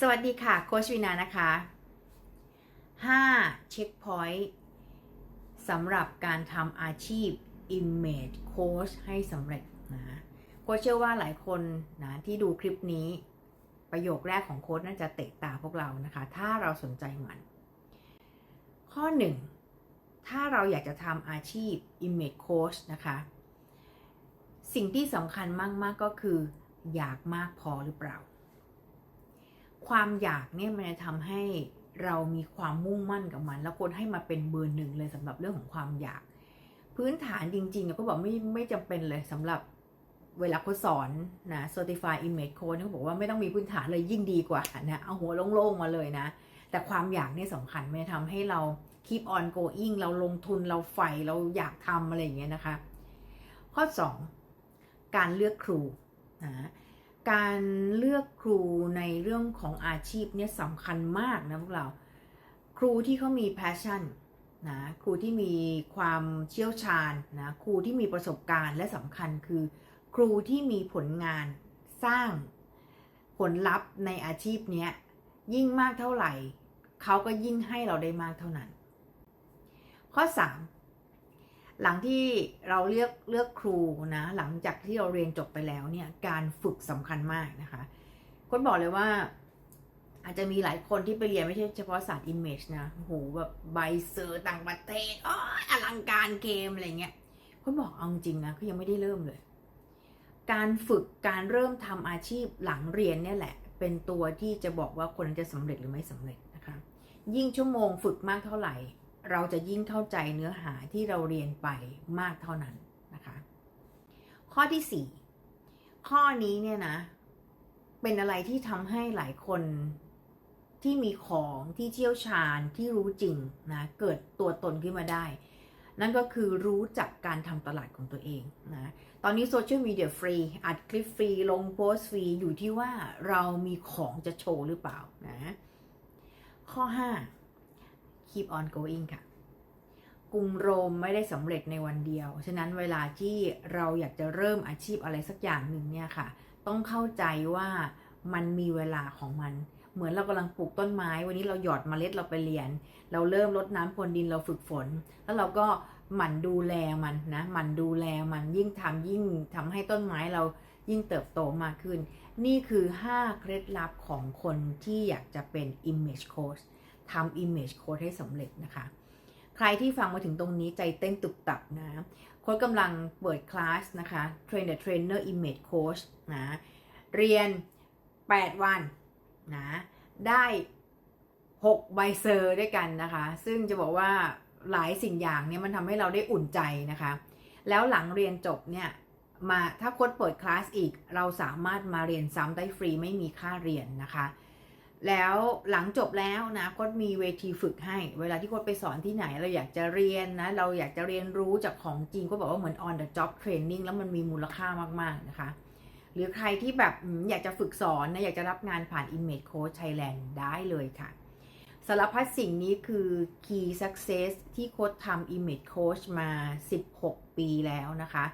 สวัสดีค่ะ โคชวินานะคะ 5 เช็คพอยต์สำหรับการทำอาชีพ Image Coach ให้สำเร็จนะโคชเชื่อว่าหลายคนนะที่ดูคลิปนี้ ประโยคแรกของโค้ชน่าจะเตะตาพวกเรานะคะ ถ้าเราสนใจมัน ข้อ 1 ถ้าเราอยากจะทำอาชีพ Image Coach นะคะ สิ่งที่สำคัญมาก ๆ ก็คือ อยากมากพอหรือเปล่า ความอยากเนี่ยมันจะทำให้เรามีความมุ่งมั่นกับมัน แล้วคนให้มาเป็นเบอร์หนึ่งเลยสำหรับเรื่องของความอยาก พื้นฐานจริงๆเนี่ยก็บอกไม่ไม่จำเป็นเลยสำหรับเวลาเขาสอนนะ Certified Image Coach เขาบอกว่าไม่ต้องมีพื้นฐานเลยยิ่งดีกว่านะเอาหัวโล่งๆมาเลยนะ แต่ความอยากเนี่ยสำคัญมันทำให้เรา keep on going เราลงทุนเราใฝ่เราอยากทำอะไรอย่างเงี้ยนะคะ ข้อ 2 การเลือกครูนะ การเลือกครูในเรื่องของอาชีพเนี่ยสำคัญมากนะพวกเรา ครูที่เขามี passion นะครูที่มีความเชี่ยวชาญนะครูที่มีประสบการณ์และสำคัญคือ ครูที่มีผลงานสร้างผลลัพธ์ในอาชีพเนี้ยยิ่งมากเท่าไหร่ เขาก็ยิ่งให้เราได้มากเท่านั้น ข้อ 3 หลังที่เราเลือกเลือกครูนะ หลังจากที่เราเรียนจบไปแล้วเนี่ยการฝึกสำคัญมากนะคะคนบอกเลยว่า อาจจะมีหลายคนที่ไปเรียนไม่ใช่เฉพาะศาสตร์ image นะโหแบบใบเซอร์ต่างประเทศอ้ออลังการเกมอะไรเงี้ยคนบอกเอาจริงนะเขายังไม่ได้เริ่มเลย การฝึกการเริ่มทำอาชีพหลังเรียนเนี่ยแหละ เป็นตัวที่จะบอกว่าคนนั้นจะสำเร็จหรือไม่สำเร็จนะคะ ยิ่งชั่วโมงฝึกมากเท่าไหร่ เราจะยิ่งเข้าใจเนื้อหาที่เราเรียนไปมากเท่านั้นนะคะ ข้อที่ 4 ข้อนี้เนี่ยนะ เป็นอะไรที่ทำให้หลายคนที่มีของที่เชี่ยวชาญที่รู้จริงนะเกิดตัวตนขึ้นมาได้ นั่นก็คือรู้จักการทำตลาดของตัวเองนะตอนนี้โซเชียลมีเดียฟรีอัดคลิปฟรี ลงโพสต์ฟรี อยู่ที่ว่าเรามีของจะโชว์หรือเปล่านะข้อ 5 keep on going ค่ะ กรุงโรมไม่ได้สำเร็จในวันเดียว ฉะนั้นเวลาที่เราอยากจะเริ่มอาชีพอะไรสักอย่างหนึ่งเนี่ยค่ะ ต้องเข้าใจว่ามันมีเวลาของมัน เหมือนเรากำลังปลูกต้นไม้ วันนี้เราหยอดเมล็ดเราไปเรียน เราเริ่มรดน้ำพรวนดินเราฝึกฝน แล้วเราก็หมั่นดูแลมันนะหมั่นดูแลมันยิ่งทำยิ่งทำให้ต้นไม้เรายิ่งเติบโตมากขึ้น นี่คือ 5 เคล็ดลับของคนที่อยากจะเป็น image coach ทำ image coach ให้สำเร็จนะคะ ใครที่ฟังมาถึงตรงนี้ใจเต้นตุบตับนะโค้ชกำลังเปิดคลาสนะคะ Train the Trainer Image Coach นะเรียน 8 วันนะได้ 6 ใบเซอร์ด้วยกันนะคะ ซึ่งจะบอกว่าหลายสิ่งอย่างเนี่ยมันทำให้เราได้อุ่นใจนะคะ แล้วหลังเรียนจบเนี่ยมาถ้าโค้ดเปิดคลาสอีก เราสามารถมาเรียนซ้ำได้ฟรีไม่มีค่าเรียนนะคะ แล้วหลังจบแล้วนะโค้ดมีเวทีฝึกให้ เวลาที่โค้ดไปสอนที่ไหนเราอยากจะเรียนนะ เราอยากจะเรียนรู้จากของจริงก็บอกว่าเหมือน on the job training แล้วมันมีมูลค่ามาก ๆ นะคะ หรือใครที่แบบอืมอยากจะฝึกสอนนะ อยากจะรับงานผ่าน Image Coach Thailand ได้เลยค่ะสารพัดสิ่งนี้คือ Key Success ที่โค้ดทำ Image Coach มา 16 ปีแล้วนะคะ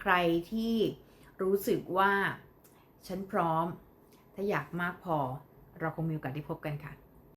ใครที่รู้สึกว่าฉันพร้อม ถ้าอยากมากพอ เราคงมีโอกาสได้พบกันค่ะ